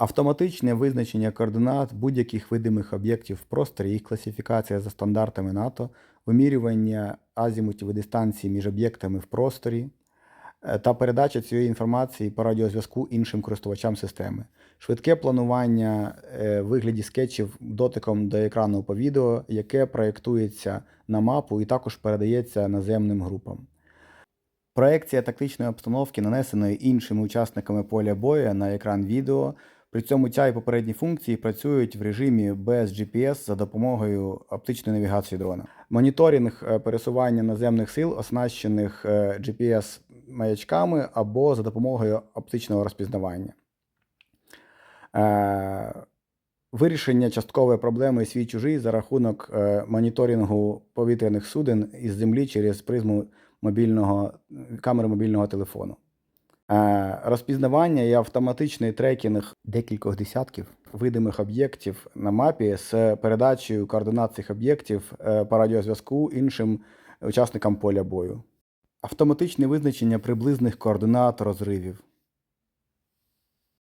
Автоматичне визначення координат будь-яких видимих об'єктів в просторі, їх класифікація за стандартами НАТО, вимірювання азімутів і дистанції між об'єктами в просторі е, та передача цієї інформації по радіозв'язку іншим користувачам системи, швидке планування е, вигляді скетчів дотиком до екрану по відео, яке проєктується на мапу і також передається наземним групам. Проекція тактичної обстановки, нанесеної іншими учасниками поля бою на екран відео. При цьому ця і попередні функції працюють в режимі без GPS за допомогою оптичної навігації дрона. Моніторинг е, пересування наземних сил, оснащених е, GPS-маячками або за допомогою оптичного розпізнавання. Е, Вирішення часткової проблеми свій чужий за рахунок моніторингу повітряних суден із землі через призму мобільного камери мобільного телефону. Е, Розпізнавання і автоматичний трекінг декількох десятків видимих об'єктів на мапі з передачею координат цих об'єктів е, по радіозв'язку іншим учасникам поля бою. Автоматичне визначення приблизних координат розривів.